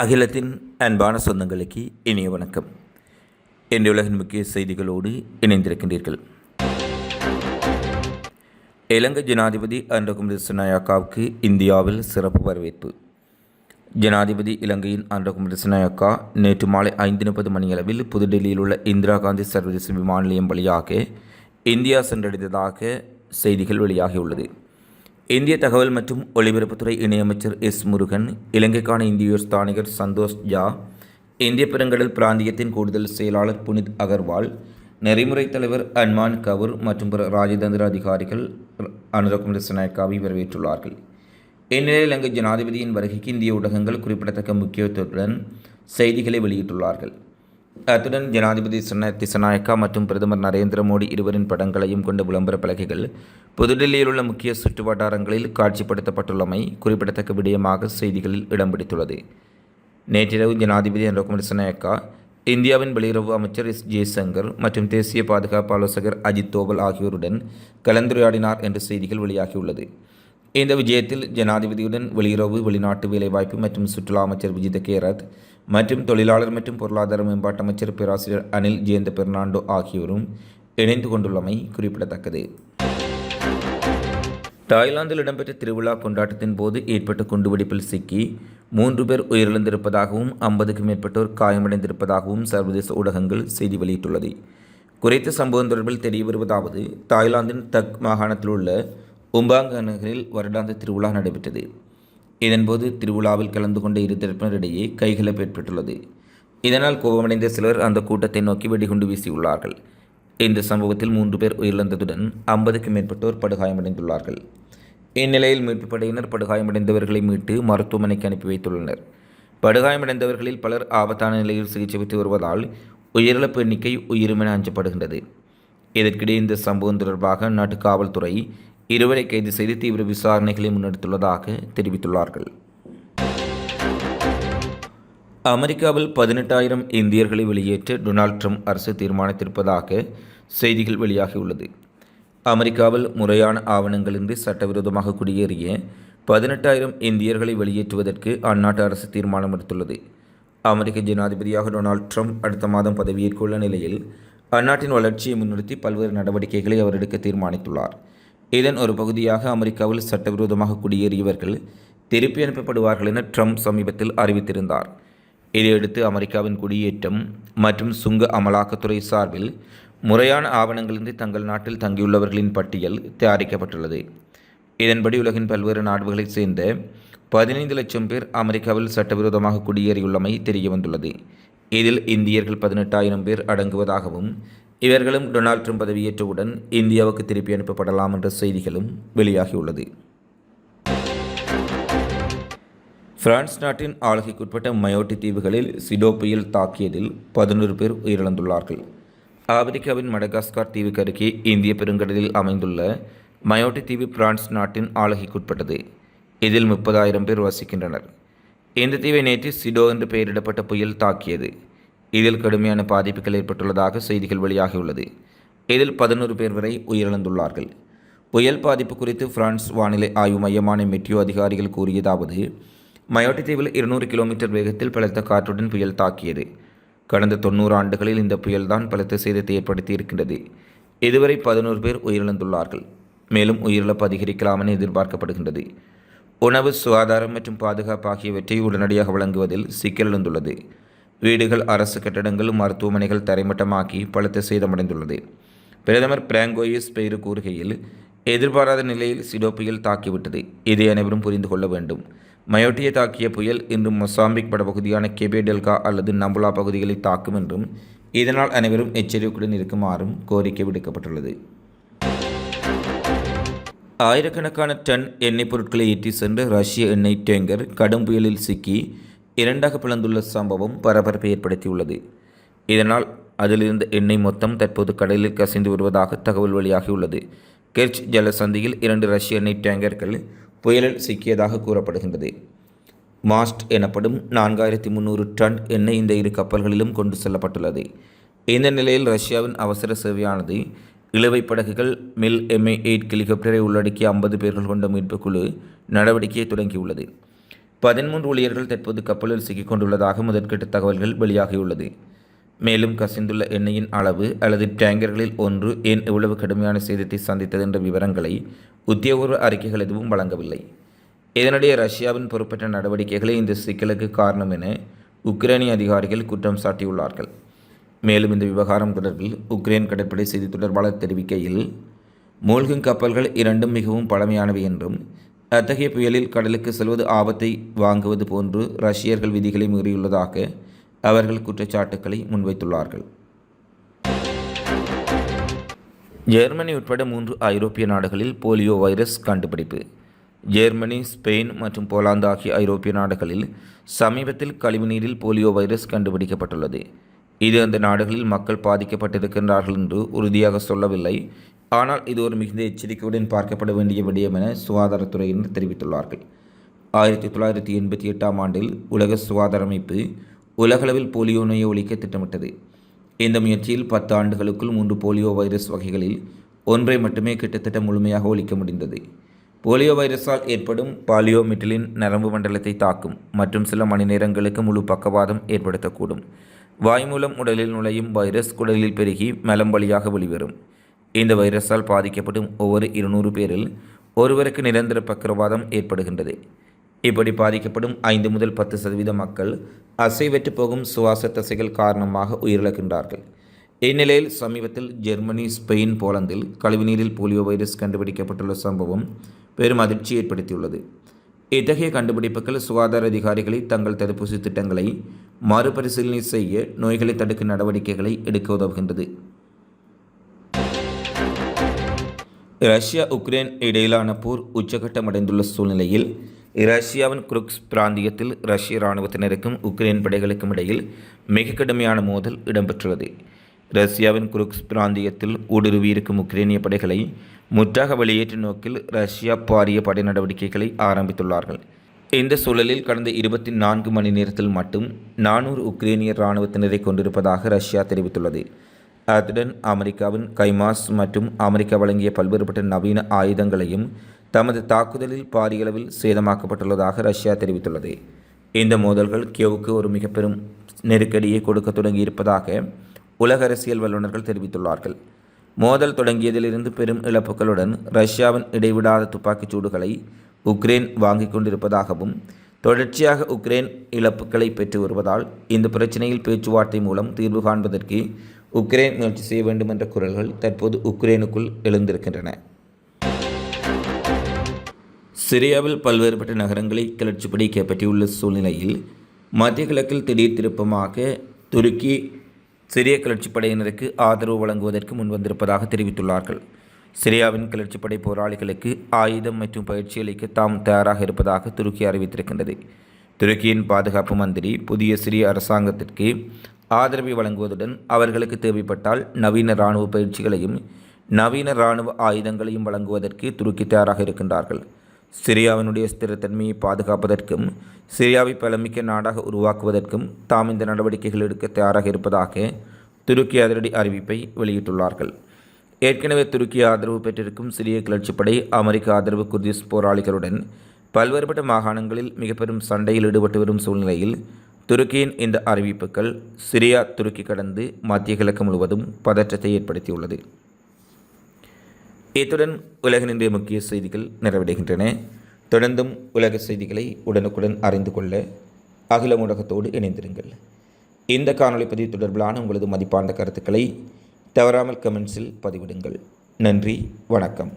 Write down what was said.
அகிலத்தின் அன்பான சொந்தங்களுக்கு இனிய வணக்கம். இன்றைய உலகின் முக்கிய செய்திகளோடு இணைந்திருக்கின்றீர்கள். இலங்கை ஜனாதிபதி அன்றகுமரி சினாயாக்காவுக்கு இந்தியாவில் சிறப்பு வரவேற்பு. ஜனாதிபதி இலங்கையின் அன்றகுமரி சினாயாக்கா நேற்று மாலை ஐந்து முப்பது மணியளவில் புதுடெல்லியில் உள்ள இந்திரா காந்தி சர்வதேச விமான நிலையம் வழியாக இந்தியா சென்றடைந்ததாக செய்திகள் வெளியாகியுள்ளது. இந்திய தகவல் மற்றும் ஒலிபரப்புத்துறை இணையமைச்சர் எஸ் முருகன் இலங்கைக்கான இந்திய ஸ்தானிகர் சந்தோஷ் ஜா இந்திய பெருங்கடல் பிராந்தியத்தின் கூடுதல் செயலாளர் புனித் அகர்வால் நெறிமுறை தலைவர் அன்மான் கவுர் மற்றும் பிற ராஜதந்திர அதிகாரிகள் அனுரகுமார் சினாய்க்காவை வரவேற்றுள்ளார்கள். இந்நிலையில் இலங்கை ஜனாதிபதியின் வருகைக்கு இந்திய ஊடகங்கள் குறிப்பிடத்தக்க முக்கியத்துவத்துடன் செய்திகளை வெளியிட்டுள்ளார்கள். அத்துடன் ஜனாதிபதி சன திசநாயக்கா மற்றும் பிரதமர் நரேந்திர மோடி இருவரின் படங்களையும் கொண்ட விளம்பர பலகைகள் புதுடில்லியில் உள்ள முக்கிய சுற்று வட்டாரங்களில் காட்சிப்படுத்தப்பட்டுள்ளமை குறிப்பிடத்தக்க விடயமாக செய்திகளில் இடம் பிடித்துள்ளது. நேற்றிரவு ஜனாதிபதி அனுகுமார் திசநாயக்கா இந்தியாவின் வெளியுறவு அமைச்சர் எஸ் ஜெய்சங்கர் மற்றும் தேசிய பாதுகாப்பு ஆலோசகர் அஜித் தோவல் ஆகியோருடன் கலந்துரையாடினார் என்ற செய்திகள் வெளியாகியுள்ளது. இந்த விஜயத்தில் ஜனாதிபதியுடன் வெளியுறவு வெளிநாட்டு வேலைவாய்ப்பு மற்றும் சுற்றுலா அமைச்சர் விஜித கேரத் மற்றும் தொழிலாளர் மற்றும் பொருளாதார மேம்பாட்டு அமைச்சர் பேராசிரியர் அனில் ஜெயந்த பெர்னாண்டோ ஆகியோரும் இணைந்து கொண்டுள்ளமை குறிப்பிடத்தக்கது. தாய்லாந்தில் இடம்பெற்ற திருவிழா கொண்டாட்டத்தின் போது ஏற்பட்ட குண்டுவெடிப்பில் சிக்கி மூன்று பேர் உயிரிழந்திருப்பதாகவும் ஐம்பதுக்கும் மேற்பட்டோர் காயமடைந்திருப்பதாகவும் சர்வதேச ஊடகங்கள் செய்தி வெளியிட்டுள்ளது. குறித்த சம்பவம் தொடர்பில் தெரிய வருவதாவது தாய்லாந்தின் தக் மாகாணத்தில் உள்ள உம்பாங்க நகரில் வருடாந்த திருவிழா நடைபெற்றது. இதன்போது திருவிழாவில் கலந்து கொண்ட இரு தரப்பினரிடையே கைகலப்பு ஏற்பட்டுள்ளது. இதனால் கோபமடைந்த சிலர் அந்த கூட்டத்தை நோக்கி வெடிகுண்டு வீசியுள்ளார்கள். இந்த சம்பவத்தில் மூன்று பேர் உயிரிழந்ததுடன் ஐம்பதுக்கும் மேற்பட்டோர் படுகாயமடைந்துள்ளார்கள். இந்நிலையில் மீட்புப் படையினர் படுகாயமடைந்தவர்களை மீட்டு மருத்துவமனைக்கு அனுப்பி வைத்துள்ளனர். படுகாயமடைந்தவர்களில் பலர் ஆபத்தான நிலையில் சிகிச்சை பெற்று வருவதால் உயிரிழப்பு எண்ணிக்கை உயிருமென அஞ்சப்படுகின்றது. இதற்கிடையே இந்த சம்பவம் தொடர்பாக அந்நாட்டு காவல்துறை இருவரை கைது செய்து தீவிர விசாரணைகளை முன்னெடுத்துள்ளதாக தெரிவித்துள்ளார்கள். அமெரிக்காவில் பதினெட்டாயிரம் இந்தியர்களை வெளியேற்ற டொனால்ட் ட்ரம்ப் அரசு தீர்மானித்திருப்பதாக செய்திகள் வெளியாகியுள்ளது. அமெரிக்காவில் முறையான ஆவணங்களின்றி சட்டவிரோதமாக குடியேறிய பதினெட்டாயிரம் இந்தியர்களை வெளியேற்றுவதற்கு அந்நாட்டு அரசு தீர்மானம் எடுத்துள்ளது. அமெரிக்க ஜனாதிபதியாக டொனால்ட் ட்ரம்ப் அடுத்த மாதம் பதவியேற்குள்ள நிலையில் அந்நாட்டின் வளர்ச்சியை முன்னிறுத்தி பல்வேறு நடவடிக்கைகளை அவர் எடுக்க தீர்மானித்துள்ளார். இதன் ஒரு பகுதியாக அமெரிக்காவில் சட்டவிரோதமாக குடியேறியவர்கள் திருப்பி அனுப்பப்படுவார்கள் என ட்ரம்ப் சமீபத்தில் அறிவித்திருந்தார். இதையடுத்து அமெரிக்காவின் குடியேற்றம் மற்றும் சுங்க அமலாக்கத்துறை சார்பில் முறையான ஆவணங்களின்றி தங்கள் நாட்டில் தங்கியுள்ளவர்களின் பட்டியல் தயாரிக்கப்பட்டுள்ளது. இதன்படி உலகின் பல்வேறு நாடுகளைச் சேர்ந்த பதினைந்து லட்சம் பேர் அமெரிக்காவில் சட்டவிரோதமாக குடியேறியுள்ளமை தெரியவந்துள்ளது. இதில் இந்தியர்கள் பதினெட்டாயிரம் பேர் அடங்குவதாகவும் இவர்களும் டொனால்ட் ட்ரம்ப் பதவியேற்றவுடன் இந்தியாவுக்கு திருப்பி அனுப்பப்படலாம் என்ற செய்திகளும் வெளியாகியுள்ளது. பிரான்ஸ் நாட்டின் ஆளுகைக்குட்பட்ட மயோட்டி தீவுகளில் சிடோ புயல் தாக்கியதில் பதினொரு பேர் உயிரிழந்துள்ளார்கள். ஆப்பிரிக்காவின் மடகாஸ்கார் தீவுக்கு அருகே இந்திய பெருங்கடலில் அமைந்துள்ள மயோட்டி தீவு பிரான்ஸ் நாட்டின் ஆளுகைக்குட்பட்டது. இதில் முப்பதாயிரம் பேர் வசிக்கின்றனர். இந்த தீவை நேற்று சிடோ என்று பெயரிடப்பட்ட புயல் தாக்கியது. இதில் கடுமையான பாதிப்புகள் ஏற்பட்டுள்ளதாக செய்திகள் வெளியாகியுள்ளது. இதில் பதினோரு பேர் வரை உயிரிழந்துள்ளார்கள். புயல் பாதிப்பு குறித்து பிரான்ஸ் வானிலை ஆய்வு மையமான மெட்ரியோ அதிகாரிகள் கூறியதாவது மயோட்டி தீவில் இருநூறு கிலோமீட்டர் வேகத்தில் பலத்த காற்றுடன் புயல் தாக்கியது. கடந்த தொண்ணூறு ஆண்டுகளில் இந்த புயல்தான் பலத்த சேதத்தை ஏற்படுத்தி இருக்கின்றது. இதுவரை பதினோரு பேர் உயிரிழந்துள்ளார்கள். மேலும் உயிரிழப்பு அதிகரிக்கலாம் என எதிர்பார்க்கப்படுகின்றது. உணவு சுகாதாரம் மற்றும் பாதுகாப்பு ஆகியவற்றை உடனடியாக வழங்குவதில் சிக்கல் எழுந்துள்ளது. வீடுகள் அரசு கட்டடங்கள் மருத்துவமனைகள் தரைமட்டமாக்கி பலத்த சேதமடைந்துள்ளது பிரதமர் பிராங்கோயிஸ் பெயரு கூறுகையில் எதிர்பாராத நிலையில் சிடோ புயல் தாக்கிவிட்டது. இதை அனைவரும் புரிந்து கொள்ள வேண்டும். மயோட்டியை தாக்கிய புயல் இன்று மொசாம்பிக் படப்பகுதியான கெபே டெல்கா அல்லது நம்புலா பகுதிகளை தாக்கும் என்றும் இதனால் அனைவரும் எச்சரிக்கையுடன் இருக்குமாறும் கோரிக்கை விடுக்கப்பட்டுள்ளது. ஆயிரக்கணக்கான டன் எண்ணெய் பொருட்களை ஏற்றி சென்ற ரஷ்ய எண்ணெய் டேங்கர் கடும் புயலில் சிக்கி இரண்டாக பிளந்துள்ள சம்பவம் பரபரப்பை ஏற்படுத்தியுள்ளது. இதனால் அதிலிருந்த எண்ணெய் மொத்தம் தற்போது கடலில் கசிந்து வருவதாக தகவல் வெளியாகியுள்ளது. கெர்ச் ஜலசந்தியில் இரண்டு ரஷ்ய எண்ணெய் டேங்கர்கள் புயலில் சிக்கியதாக கூறப்படுகின்றது. மாஸ்ட் எனப்படும் நான்காயிரத்தி முந்நூறு டன் எண்ணெய் இந்த இரு கப்பல்களிலும் கொண்டு செல்லப்பட்டுள்ளது. இந்த நிலையில் ரஷ்யாவின் அவசர சேவையானது இழுவை படகுகள் மில் எம்ஏ எயிட் ஹெலிகாப்டரை உள்ளடக்கிய ஐம்பது பேர்கள் கொண்ட மீட்புக் குழு நடவடிக்கையை தொடங்கியுள்ளது. பதிமூன்று ஊழியர்கள் தற்போது கப்பலில் சிக்கிக் கொண்டுள்ளதாக முதற்கட்ட தகவல்கள் வெளியாகியுள்ளது. மேலும் கசிந்துள்ள எண்ணெயின் அளவு அல்லது டேங்கர்களில் ஒன்று ஏன் இவ்வளவு கடுமையான சேதத்தை சந்தித்தது என்ற விவரங்களை உத்தியோகபூர்வ அறிக்கைகள் எதுவும் வழங்கவில்லை. இதனிடையே ரஷ்யாவின் பொறுப்பற்ற நடவடிக்கைகளே இந்த சிக்கலுக்கு காரணம் என உக்ரைனிய அதிகாரிகள் குற்றம் சாட்டியுள்ளார்கள். மேலும் இந்த விவகாரம் தொடர்பில் உக்ரைன் கடற்படை செய்தி தொடர்பாளர் தெரிவிக்கையில் மூழ்கும் கப்பல்கள் இரண்டும் மிகவும் பழமையானவை என்றும் அத்தகைய புயலில் கடலுக்கு செல்வது ஆபத்தை வாங்குவது போன்று ரஷ்யர்கள் விதிகளை மீறியுள்ளதாக அவர்கள் குற்றச்சாட்டுக்களை முன்வைத்துள்ளார்கள். ஜெர்மனி உட்பட மூன்று ஐரோப்பிய நாடுகளில் போலியோ வைரஸ் கண்டுபிடிப்பு. ஜெர்மனி ஸ்பெயின் மற்றும் போலாந்து ஆகிய ஐரோப்பிய நாடுகளில் சமீபத்தில் கழிவுநீரில் போலியோ வைரஸ் கண்டுபிடிக்கப்பட்டுள்ளது. இது அந்த நாடுகளில் மக்கள் பாதிக்கப்பட்டிருக்கின்றார்கள் என்று உறுதியாக சொல்லவில்லை. ஆனால் இது ஒரு மிகுந்த எச்சரிக்கையுடன் பார்க்கப்பட வேண்டிய விடயம் என சுகாதாரத்துறையினர் தெரிவித்துள்ளார்கள். ஆயிரத்தி தொள்ளாயிரத்தி எண்பத்தி எட்டாம் ஆண்டில் உலக சுகாதார அமைப்பு உலகளவில் போலியோ நோயை ஒழிக்க திட்டமிட்டது. இந்த முயற்சியில் பத்து ஆண்டுகளுக்குள் மூன்று போலியோ வைரஸ் வகைகளில் ஒன்றை மட்டுமே கிட்டத்தட்ட முழுமையாக ஒழிக்க முடிந்தது. போலியோ வைரஸால் ஏற்படும் பாலியோமிட்டிலின் நரம்பு மண்டலத்தை தாக்கும் மற்றும் சில மணி நேரங்களுக்கு முழு பக்கவாதம் ஏற்படுத்தக்கூடும். வாய் மூலம் உடலில் நுழையும் வைரஸ் குடலில் பெருகி மலம் வழியாக வெளிவரும். இந்த வைரஸால் பாதிக்கப்படும் ஒவ்வொரு இருநூறு பேரில் ஒருவருக்கு நிரந்தர பக்கரவாதம் ஏற்படுகின்றது. இப்படி பாதிக்கப்படும் ஐந்து முதல் பத்து சதவீத மக்கள் அசைவற்று போகும் சுவாச தசைகள் காரணமாக உயிரிழக்கின்றார்கள். இந்நிலையில் சமீபத்தில் ஜெர்மனி ஸ்பெயின் போலந்தில் கழிவுநீரில் போலியோ வைரஸ் கண்டுபிடிக்கப்பட்டுள்ள சம்பவம் பெரும் அதிர்ச்சி ஏற்படுத்தியுள்ளது. இத்தகைய கண்டுபிடிப்புகள் சுகாதார அதிகாரிகளை தங்கள் தடுப்பூசி திட்டங்களை மறுபரிசீலனை செய்ய நோய்களை தடுக்கும் நடவடிக்கைகளை எடுக்க உதவுகின்றது. ரஷ்யா உக்ரைன் இடையிலான போர் உச்சகட்டம் அடைந்துள்ள சூழ்நிலையில் ரஷ்யாவின் குருக்ஸ் பிராந்தியத்தில் ரஷ்ய இராணுவத்தினருக்கும் உக்ரைன் படைகளுக்கும் இடையில் மிக கடுமையான மோதல் இடம்பெற்றுள்ளது. ரஷ்யாவின் குருக்ஸ் பிராந்தியத்தில் ஊடுருவியிருக்கும் உக்ரைனிய படைகளை முற்றாக வெளியேற்றும் நோக்கில் ரஷ்யா பாரிய படை நடவடிக்கைகளை ஆரம்பித்துள்ளார்கள். இந்த சூழலில் கடந்த இருபத்தி நான்கு மணி நேரத்தில் மட்டும் நானூறு உக்ரைனிய இராணுவத்தினரை கொண்டிருப்பதாக ரஷ்யா தெரிவித்துள்ளது. அத்துடன் அமெரிக்காவின் கைமாஸ் மற்றும் அமெரிக்கா வழங்கிய பல்வேறுபட்ட நவீன ஆயுதங்களையும் தமது தாக்குதலில் பாரியளவில் சேதமாக்கப்பட்டுள்ளதாக ரஷ்யா தெரிவித்துள்ளது. இந்த மோதல்கள் கியோவுக்கு ஒரு மிக பெரும் நெருக்கடியை கொடுக்க தொடங்கியிருப்பதாக உலக அரசியல் வல்லுநர்கள் தெரிவித்துள்ளார்கள். மோதல் தொடங்கியதிலிருந்து பெரும் இழப்புகளுடன் ரஷ்யாவின் இடைவிடாத துப்பாக்கிச் சூடுகளை உக்ரைன் வாங்கிக் கொண்டிருப்பதாகவும் தொடர்ச்சியாக உக்ரைன் இழப்புகளை பெற்று வருவதால் இந்த பிரச்சினையில் பேச்சுவார்த்தை மூலம் தீர்வு காண்பதற்கு உக்ரைன் முயற்சி செய்ய வேண்டும் என்ற குரல்கள் தற்போது உக்ரைனுக்குள் எழுந்திருக்கின்றன. சிரியாவில் பல்வேறுபட்ட நகரங்களை கிளர்ச்சிப்படி கைப்பற்றியுள்ள சூழ்நிலையில் மத்திய கிழக்கில் திடீர் திருப்பமாக துருக்கி சிரிய கிளர்ச்சிப்படையினருக்கு ஆதரவு வழங்குவதற்கு முன்வந்திருப்பதாக தெரிவித்துள்ளார்கள். சிரியாவின் கிளர்ச்சிப்படை போராளிகளுக்கு ஆயுதம் மற்றும் பயிற்சி அளிக்க தாம் தயாராக இருப்பதாக துருக்கி அறிவித்திருக்கின்றது. துருக்கியின் பாதுகாப்பு மந்திரி புதிய சிரிய அரசாங்கத்திற்கு ஆதரவை வழங்குவதுடன் அவர்களுக்கு தேவைப்பட்டால் நவீன இராணுவ பயிற்சிகளையும் நவீன இராணுவ ஆயுதங்களையும் வழங்குவதற்கு துருக்கி தயாராக இருக்கின்றார்கள். சிரியாவினுடைய ஸ்திரத்தன்மையை பாதுகாப்பதற்கும் சிரியாவை பலமிக்க நாடாக உருவாக்குவதற்கும் தாம் இந்த நடவடிக்கைகள் எடுக்க தயாராக இருப்பதாக துருக்கி அதிரடி அறிவிப்பை வெளியிட்டுள்ளார்கள். ஏற்கனவே துருக்கி ஆதரவு பெற்றிருக்கும் சிரிய கிளர்ச்சிப்படை அமெரிக்க ஆதரவு குர்திஸ் போராளிகளுடன் பல்வேறுபட்ட மாகாணங்களில் மிக பெரும் சண்டையில் ஈடுபட்டு வரும் சூழ்நிலையில் துருக்கியின் இந்த அறிவிப்புகள் சிரியா துருக்கி கடந்து மத்திய கிழக்கு முழுவதும் பதற்றத்தை ஏற்படுத்தியுள்ளது. இத்துடன் உலகினுடைய முக்கிய செய்திகள் நிறைவடைகின்றன. தொடர்ந்தும் உலக செய்திகளை உடனுக்குடன் அறிந்து கொள்ள அகில ஊடகத்தோடு இணைந்திருங்கள். இந்த காணொலி பதிவு தொடர்பிலான உங்களது மதிப்பார்ந்த கருத்துக்களை தவறாமல் கமெண்ட்ஸில் பதிவிடுங்கள். நன்றி வணக்கம்.